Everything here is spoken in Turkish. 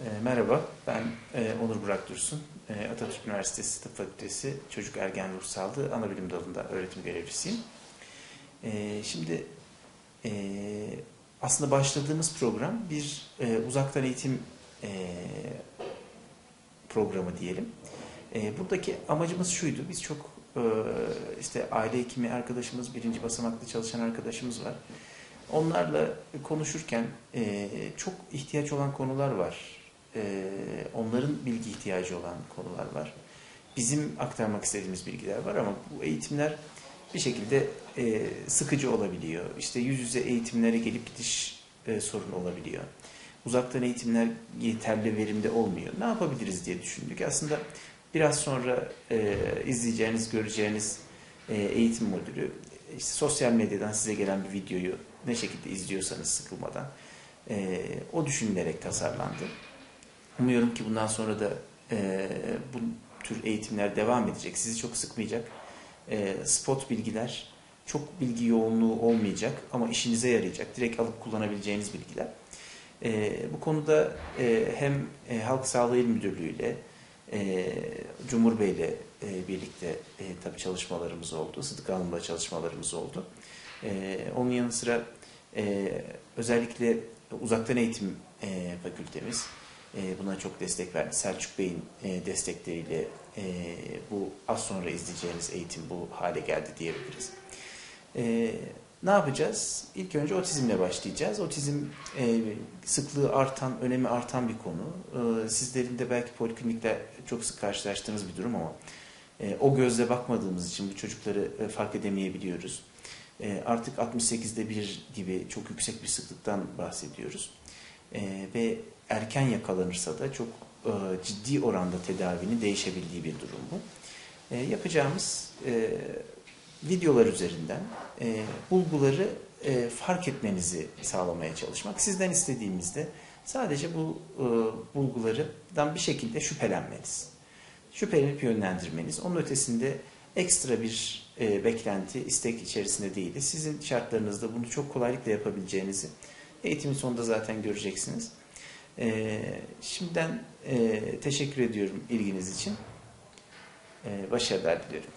E, merhaba, ben e, Onur Burak Dursun. E, Atatürk Üniversitesi Tıp Fakültesi Çocuk Ergen Ruh Sağlığı Anabilim Dalı'nda öğretim görevlisiyim. E, şimdi e, aslında başladığımız program bir e, uzaktan eğitim e, programı diyelim. E, buradaki amacımız şuydu, biz çok e, işte aile hekimi arkadaşımız, birinci basamakta çalışan arkadaşımız var. Onlarla konuşurken e, çok ihtiyaç olan konular var. E, onların bilgi ihtiyacı olan konular var. Bizim aktarmak istediğimiz bilgiler var ama bu eğitimler bir şekilde e, sıkıcı olabiliyor. İşte yüz yüze eğitimlere gelip gidiş e, sorun olabiliyor. Uzaktan eğitimler yeterli verimde olmuyor. Ne yapabiliriz diye düşündük. Aslında biraz sonra e, izleyeceğiniz, göreceğiniz e, eğitim modülü işte sosyal medyadan size gelen bir videoyu ne şekilde izliyorsanız sıkılmadan e, o düşünülerek tasarlandı. Umuyorum ki bundan sonra da e, bu tür eğitimler devam edecek. Sizi çok sıkmayacak. E, spot bilgiler, çok bilgi yoğunluğu olmayacak ama işinize yarayacak. Direkt alıp kullanabileceğiniz bilgiler. E, bu konuda e, hem e, Halk Sağlığı İl Müdürlüğü ile e, Cumhur Bey ile e, birlikte e, tabii çalışmalarımız oldu. Sıdık Hanım'la çalışmalarımız oldu. E, onun yanı sıra e, özellikle uzaktan eğitim e, fakültemiz e, buna çok destek verdi. Selçuk Bey'in e, destekleriyle e, bu az sonra izleyeceğiniz eğitim bu hale geldi diyebiliriz. E, ne yapacağız? İlk önce otizmle başlayacağız. Otizm e, sıklığı artan, önemi artan bir konu. E, sizlerin de belki poliklinikle çok sık karşılaştığınız bir durum ama e, o gözle bakmadığımız için bu çocukları e, fark edemeyebiliyoruz. E, artık 68'de bir gibi çok yüksek bir sıklıktan bahsediyoruz. E, ve erken yakalanırsa da çok e, ciddi oranda tedavinin değişebildiği bir durum bu. E, yapacağımız e, videolar üzerinden e, bulguları fark etmenizi sağlamaya çalışmak. Sizden istediğimizde sadece bu e, bulgulardan bir şekilde şüphelenmeniz. Şüphelenip yönlendirmeniz. Onun ötesinde ekstra bir beklenti, istek içerisinde değiliz. Sizin şartlarınızda bunu çok kolaylıkla yapabileceğinizi eğitimin sonunda zaten göreceksiniz. E, şimdiden e, teşekkür ediyorum ilginiz için. E, başarılar dilerim.